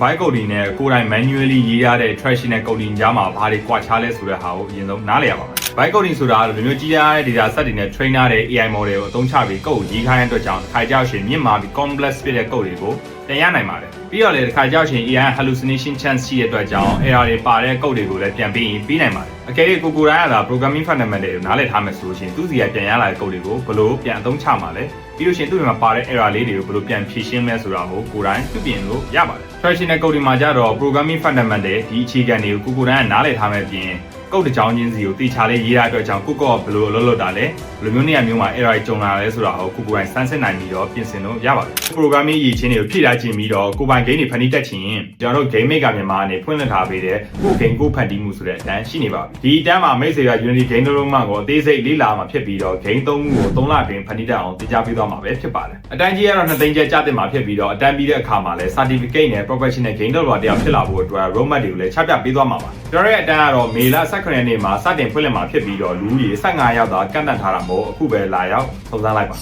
byte coding နဲ့ကိုယ်တိုင် manually ရေးရတဲ့ traditional coding ကြားမှာဘာတွေကွာခြားလဲဆိုတဲ့ဟာကိုအရင်ဆုံးနားလည်ရပါမယ် byte coding ဆိုတာကဒီမျိုးကြီးရတဲ့ data set တွေနဲ့ train ထားတဲ့ AI model ကိုအသုံးချပြီး code ကိုရေးခိုင်းတဲ့အတွက်ကြောင့်တစ်ခါကြောက်ရှင်မြင့်မာပြီး complex ဖြစ်တဲ့ code တွေကိုတင်ရနိုင်ပါတယ်ပြီးတော့လေတစ်ခါကြောက်ရှင် AI hallucination chance ရှိတဲ့အတွက်ကြောင့် error တွေပါတဲ့ code တွေကိုလည်းပြန်ပြီးရင်ပြီးနိုင်ပါတယ် အကယ်၍ကိုကိုယ်တိုင်ကသာ programming fundamental တွေကိုနားလည်ထားမယ်ဆိုလို့ရှိရင်သူ့စီကပြန်ရလာတဲ့ code တွေကိုဘယ်လိုပြန်အသုံးချမှာလဲပြီးလို့ရှိရင်သူ့မှာပါတဲ့ error လေးတွေကိုဘယ်လိုပြန်ဖြေရှင်းမလဲဆိုတာကိုကိုယ်တိုင်ပြုပြင်လို့ရပါတယ် traditional coding မှာကြတော့ programming fundamental ဒီအခြေခံတွေကိုကိုကိုယ်တိုင်ကနားလည်ထားမယ်ပြင်ကုတ်တစ်ချောင်းချင်းစီကိုတေချာလေးရေးရတဲ့အတွက်ကြောင့်ကိုကောကဘယ်လိုအလုပ်လုပ်တာလဲဘယ်လိုမျိုးနေရာမျိုးမှာ error ကြုံလာလဲဆိုတာကိုကိုကိုယ်တိုင်စမ်းစစ်နိုင်ပြီးတော့ပြင်ဆင်လို့ရပါတယ် programming ရည်ချင်းတွေကိုဖြည့်ထားခြင်းပြီးတော့ကိုယ်ပိုင် game တွေဖန်တီးတတ်ခြင်းကျွန်တော်တို့ game maker မြန်မာအနေဖွင့်လှစ်ထားပေးတဲ့ကို game ကိုဖန်တီးမှုဆိုတဲ့အတန်းရှိနေပါပြီဒီအတန်းမှာမိတ်ဆွေက Unity game တစ်လုံးမှကိုအသေးစိတ်လေးလာမှာဖြစ်ပြီးတော့ game သုံးခုကို3လတွင်ဖန်တီးတတ်အောင်တင် जा ပေးသွားမှာပဲဖြစ်ပါတယ်အတန်းကြီးကတော့2သိန်းကျပ်ကျတင်မှာဖြစ်ပြီးတော့အတန်းပြီးတဲ့အခါမှာလည်း certificate နဲ့ professional game developer တယောက်ဖြစ်လာဖို့အတွက် roadmap တွေကိုလည်းချပြပေးသွားမှာပါကျွန်တော်ရဲ့အတန်းကတော့မေလ18ရက်နေ့မှာစတင်ဖွင့်လှစ်မှာဖြစ်ပြီးတော့လူကြီး15ရောက်သာကန့်တတ်ထားတာမို့အခုပဲလာရောက်သုံးသပ်လိုက်ပါ